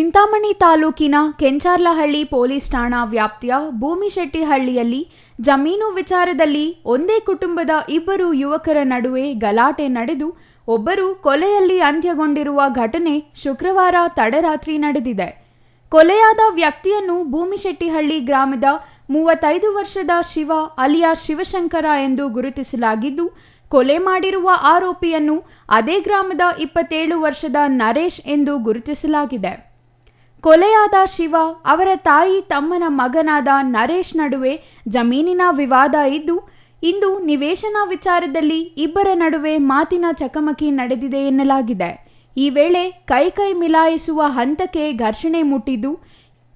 ಚಿಂತಾಮಣಿ ತಾಲೂಕಿನ ಕೆಂಚಾರ್ಲಹಳ್ಳಿ ಪೊಲೀಸ್ ಠಾಣಾ ವ್ಯಾಪ್ತಿಯ ಭೂಮಿಶೆಟ್ಟಿಹಳ್ಳಿಯಲ್ಲಿ ಜಮೀನು ವಿಚಾರದಲ್ಲಿ ಒಂದೇ ಕುಟುಂಬದ ಇಬ್ಬರು ಯುವಕರ ನಡುವೆ ಗಲಾಟೆ ನಡೆದು ಒಬ್ಬರು ಕೊಲೆಯಲ್ಲಿ ಅಂತ್ಯಗೊಂಡಿರುವ ಘಟನೆ ಶುಕ್ರವಾರ ತಡರಾತ್ರಿ ನಡೆದಿದೆ. ಕೊಲೆಯಾದ ವ್ಯಕ್ತಿಯನ್ನು ಭೂಮಿಶೆಟ್ಟಿಹಳ್ಳಿ ಗ್ರಾಮದ ಮೂವತ್ತೈದು ವರ್ಷದ ಶಿವ ಅಲಿಯಾ ಶಿವಶಂಕರ ಎಂದು ಗುರುತಿಸಲಾಗಿದ್ದು, ಕೊಲೆ ಮಾಡಿರುವ ಆರೋಪಿಯನ್ನು ಅದೇ ಗ್ರಾಮದ ಇಪ್ಪತ್ತೇಳು ವರ್ಷದ ನರೇಶ್ ಎಂದು ಗುರುತಿಸಲಾಗಿದೆ. ಕೊಲೆಯಾದ ಶಿವ, ಅವರ ತಾಯಿ ತಮ್ಮನ ಮಗನಾದ ನರೇಶ್ ನಡುವೆ ಜಮೀನಿನ ವಿವಾದ ಇದ್ದು, ಇಂದು ನಿವೇಶನ ವಿಚಾರದಲ್ಲಿ ಇಬ್ಬರ ನಡುವೆ ಮಾತಿನ ಚಕಮಕಿ ನಡೆದಿದೆ ಎನ್ನಲಾಗಿದೆ. ಈ ವೇಳೆ ಕೈ ಕೈ ಮಿಲಾಯಿಸುವ ಹಂತಕ್ಕೆ ಘರ್ಷಣೆ ಮುಟ್ಟಿದ್ದು,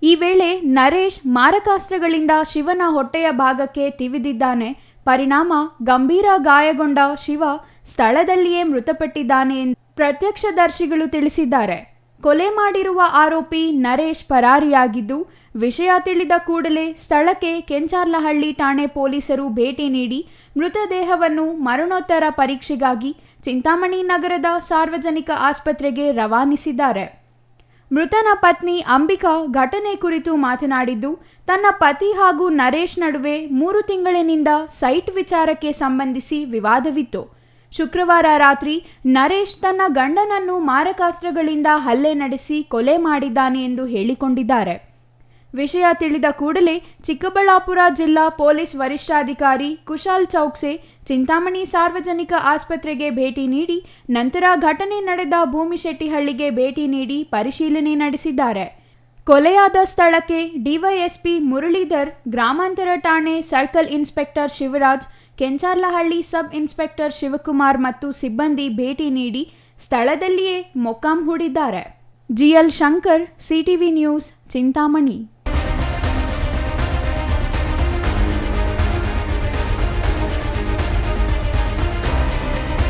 ಈ ವೇಳೆ ನರೇಶ್ ಮಾರಕಾಸ್ತ್ರಗಳಿಂದ ಶಿವನ ಹೊಟ್ಟೆಯ ಭಾಗಕ್ಕೆ ತಿವಿದಿದ್ದಾನೆ. ಪರಿಣಾಮ ಗಂಭೀರ ಗಾಯಗೊಂಡ ಶಿವ ಸ್ಥಳದಲ್ಲಿಯೇ ಮೃತಪಟ್ಟಿದ್ದಾನೆ ಎಂದು ಪ್ರತ್ಯಕ್ಷದರ್ಶಿಗಳು ತಿಳಿಸಿದ್ದಾರೆ. ಕೊಲೆ ಮಾಡಿರುವ ಆರೋಪಿ ನರೇಶ್ ಪರಾರಿಯಾಗಿದ್ದು, ವಿಷಯ ತಿಳಿದ ಕೂಡಲೇ ಸ್ಥಳಕ್ಕೆ ಕೆಂಚಾರ್ಲಹಳ್ಳಿ ಠಾಣೆ ಪೊಲೀಸರು ಭೇಟಿ ನೀಡಿ ಮೃತದೇಹವನ್ನು ಮರಣೋತ್ತರ ಪರೀಕ್ಷೆಗಾಗಿ ಚಿಂತಾಮಣಿ ನಗರದ ಸಾರ್ವಜನಿಕ ಆಸ್ಪತ್ರೆಗೆ ರವಾನಿಸಿದ್ದಾರೆ. ಮೃತನ ಪತ್ನಿ ಅಂಬಿಕಾ ಘಟನೆ ಕುರಿತು ಮಾತನಾಡಿದ್ದು, ತನ್ನ ಪತಿ ಹಾಗೂ ನರೇಶ್ ನಡುವೆ ಮೂರು ತಿಂಗಳಿನಿಂದ ಸೈಟ್ ವಿಚಾರಕ್ಕೆ ಸಂಬಂಧಿಸಿ ವಿವಾದವಿತ್ತು. ಶುಕ್ರವಾರ ರಾತ್ರಿ ನರೇಶ್ ತನ್ನ ಗಂಡನನ್ನು ಮಾರಕಾಸ್ತ್ರಗಳಿಂದ ಹಲ್ಲೆ ನಡೆಸಿ ಕೊಲೆ ಮಾಡಿದ್ದಾನೆ ಎಂದು ಹೇಳಿಕೊಂಡಿದ್ದಾರೆ. ವಿಷಯ ತಿಳಿದ ಕೂಡಲೇ ಚಿಕ್ಕಬಳ್ಳಾಪುರ ಜಿಲ್ಲಾ ಪೊಲೀಸ್ ವರಿಷ್ಠಾಧಿಕಾರಿ ಕುಶಾಲ್ ಚೌಕ್ಸೆ ಚಿಂತಾಮಣಿ ಸಾರ್ವಜನಿಕ ಆಸ್ಪತ್ರೆಗೆ ಭೇಟಿ ನೀಡಿ ನಂತರ ಘಟನೆ ನಡೆದ ಭೂಮಿಶೆಟ್ಟಿಹಳ್ಳಿಗೆ ಭೇಟಿ ನೀಡಿ ಪರಿಶೀಲನೆ ನಡೆಸಿದ್ದಾರೆ. ಕೊಲೆಯಾದ ಸ್ಥಳಕ್ಕೆ ಡಿವೈಎಸ್ಪಿ ಮುರಳೀಧರ್, ಗ್ರಾಮಾಂತರ ಠಾಣೆ circle inspector Shivaraj Kencharlahalli sub inspector Shivakumar ಮತ್ತು ಸಿಬ್ಬಂದಿ ಭೇಟಿ ನೀಡಿ ಸ್ಥಳದಲ್ಲಿಯೇ ಮೊಕ್ಕಾಂ ಹೂಡಿದ್ದಾರೆ. GL Shankar, CTV News, Chintamani.